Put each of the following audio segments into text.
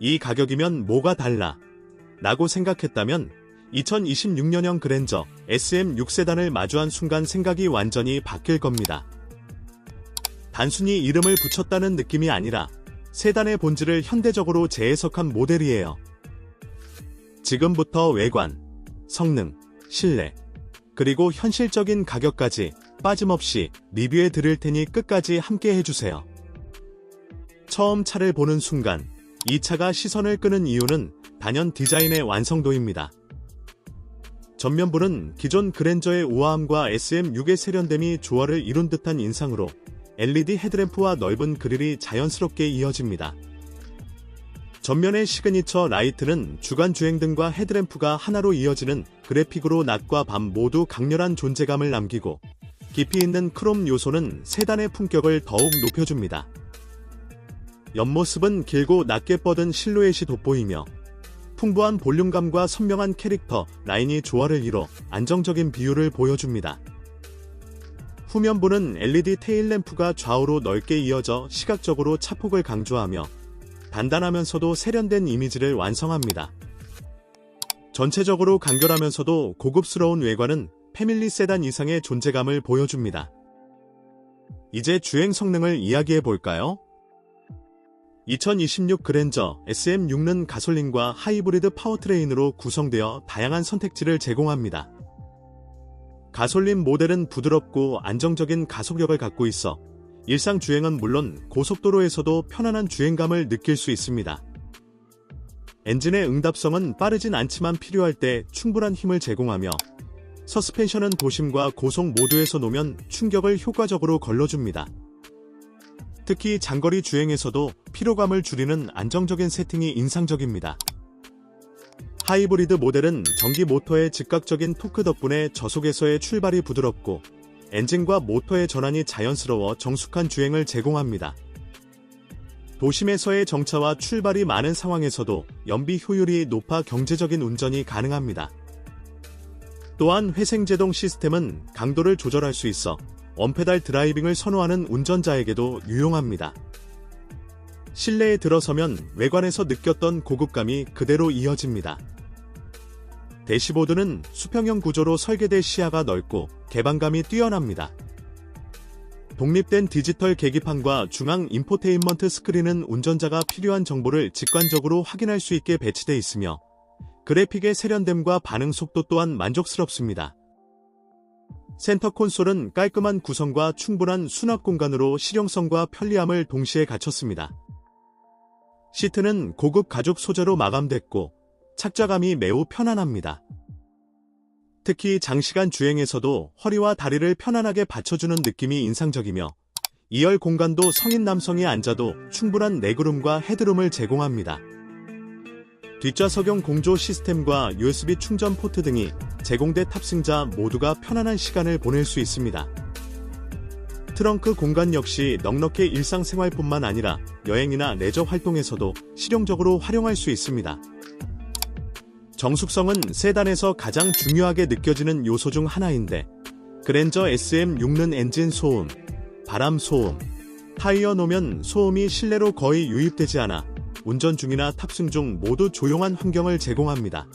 이 가격이면 뭐가 달라? 라고 생각했다면 2026년형 그랜저 SM6 세단을 마주한 순간 생각이 완전히 바뀔 겁니다. 단순히 이름을 붙였다는 느낌이 아니라 세단의 본질을 현대적으로 재해석한 모델이에요. 지금부터 외관, 성능, 실내, 그리고 현실적인 가격까지 빠짐없이 리뷰해 드릴 테니 끝까지 함께 해주세요. 처음 차를 보는 순간 이 차가 시선을 끄는 이유는 단연 디자인의 완성도입니다. 전면부는 기존 그랜저의 우아함과 SM6의 세련됨이 조화를 이룬 듯한 인상으로 LED 헤드램프와 넓은 그릴이 자연스럽게 이어집니다. 전면의 시그니처 라이트는 주간 주행등과 헤드램프가 하나로 이어지는 그래픽으로 낮과 밤 모두 강렬한 존재감을 남기고 깊이 있는 크롬 요소는 세단의 품격을 더욱 높여줍니다. 옆모습은 길고 낮게 뻗은 실루엣이 돋보이며 풍부한 볼륨감과 선명한 캐릭터 라인이 조화를 이뤄 안정적인 비율을 보여줍니다. 후면부는 LED 테일 램프가 좌우로 넓게 이어져 시각적으로 차폭을 강조하며 단단하면서도 세련된 이미지를 완성합니다. 전체적으로 간결하면서도 고급스러운 외관은 패밀리 세단 이상의 존재감을 보여줍니다. 이제 주행 성능을 이야기해 볼까요? 2026 그랜저 SM6는 가솔린과 하이브리드 파워트레인으로 구성되어 다양한 선택지를 제공합니다. 가솔린 모델은 부드럽고 안정적인 가속력을 갖고 있어 일상 주행은 물론 고속도로에서도 편안한 주행감을 느낄 수 있습니다. 엔진의 응답성은 빠르진 않지만 필요할 때 충분한 힘을 제공하며 서스펜션은 도심과 고속 모두에서 놓으면 충격을 효과적으로 걸러줍니다. 특히 장거리 주행에서도 피로감을 줄이는 안정적인 세팅이 인상적입니다. 하이브리드 모델은 전기 모터의 즉각적인 토크 덕분에 저속에서의 출발이 부드럽고 엔진과 모터의 전환이 자연스러워 정숙한 주행을 제공합니다. 도심에서의 정차와 출발이 많은 상황에서도 연비 효율이 높아 경제적인 운전이 가능합니다. 또한 회생제동 시스템은 강도를 조절할 수 있어 원페달 드라이빙을 선호하는 운전자에게도 유용합니다. 실내에 들어서면 외관에서 느꼈던 고급감이 그대로 이어집니다. 대시보드는 수평형 구조로 설계돼 시야가 넓고 개방감이 뛰어납니다. 독립된 디지털 계기판과 중앙 인포테인먼트 스크린은 운전자가 필요한 정보를 직관적으로 확인할 수 있게 배치돼 있으며 그래픽의 세련됨과 반응 속도 또한 만족스럽습니다. 센터 콘솔은 깔끔한 구성과 충분한 수납 공간으로 실용성과 편리함을 동시에 갖췄습니다. 시트는 고급 가죽 소재로 마감됐고 착좌감이 매우 편안합니다. 특히 장시간 주행에서도 허리와 다리를 편안하게 받쳐주는 느낌이 인상적이며 2열 공간도 성인 남성이 앉아도 충분한 레그룸과 헤드룸을 제공합니다. 뒷좌석용 공조 시스템과 USB 충전 포트 등이 제공돼 탑승자 모두가 편안한 시간을 보낼 수 있습니다. 트렁크 공간 역시 넉넉해 일상생활뿐만 아니라 여행이나 레저 활동에서도 실용적으로 활용할 수 있습니다. 정숙성은 세단에서 가장 중요하게 느껴지는 요소 중 하나인데 그랜저 SM6는 엔진 소음, 바람 소음, 타이어 노면 소음이 실내로 거의 유입되지 않아 운전 중이나 탑승 중 모두 조용한 환경을 제공합니다.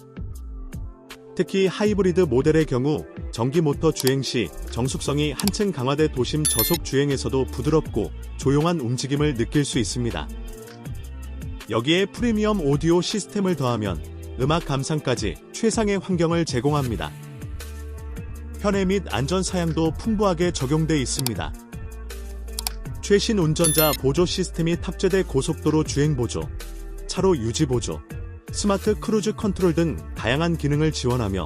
특히 하이브리드 모델의 경우 전기 모터 주행 시 정숙성이 한층 강화돼 도심 저속 주행에서도 부드럽고 조용한 움직임을 느낄 수 있습니다. 여기에 프리미엄 오디오 시스템을 더하면 음악 감상까지 최상의 환경을 제공합니다. 편의 및 안전 사양도 풍부하게 적용돼 있습니다. 최신 운전자 보조 시스템이 탑재돼 고속도로 주행 보조, 차로 유지 보조, 스마트 크루즈 컨트롤 등 다양한 기능을 지원하며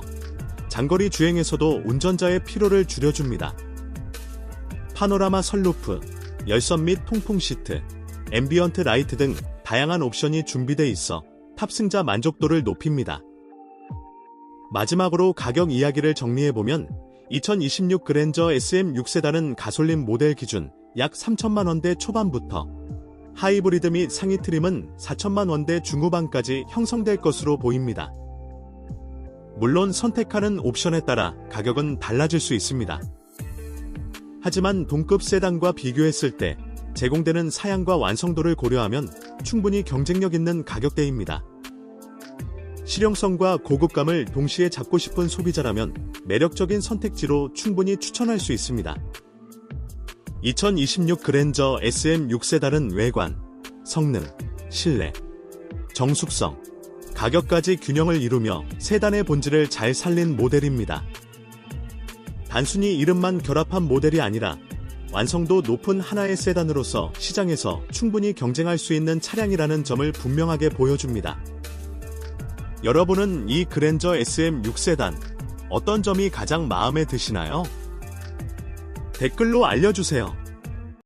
장거리 주행에서도 운전자의 피로를 줄여줍니다. 파노라마 선루프, 열선 및 통풍 시트, 앰비언트 라이트 등 다양한 옵션이 준비돼 있어 탑승자 만족도를 높입니다. 마지막으로 가격 이야기를 정리해보면 2026 그랜저 SM6 세단은 가솔린 모델 기준 약 3천만 원대 초반부터 하이브리드 및 상위 트림은 4천만 원대 중후반까지 형성될 것으로 보입니다. 물론 선택하는 옵션에 따라 가격은 달라질 수 있습니다. 하지만 동급 세단과 비교했을 때 제공되는 사양과 완성도를 고려하면 충분히 경쟁력 있는 가격대입니다. 실용성과 고급감을 동시에 잡고 싶은 소비자라면 매력적인 선택지로 충분히 추천할 수 있습니다. 2026 그랜저 SM6 세단은 외관, 성능, 실내, 정숙성, 가격까지 균형을 이루며 세단의 본질을 잘 살린 모델입니다. 단순히 이름만 결합한 모델이 아니라 완성도 높은 하나의 세단으로서 시장에서 충분히 경쟁할 수 있는 차량이라는 점을 분명하게 보여줍니다. 여러분은 이 그랜저 SM6 세단 어떤 점이 가장 마음에 드시나요? 댓글로 알려주세요.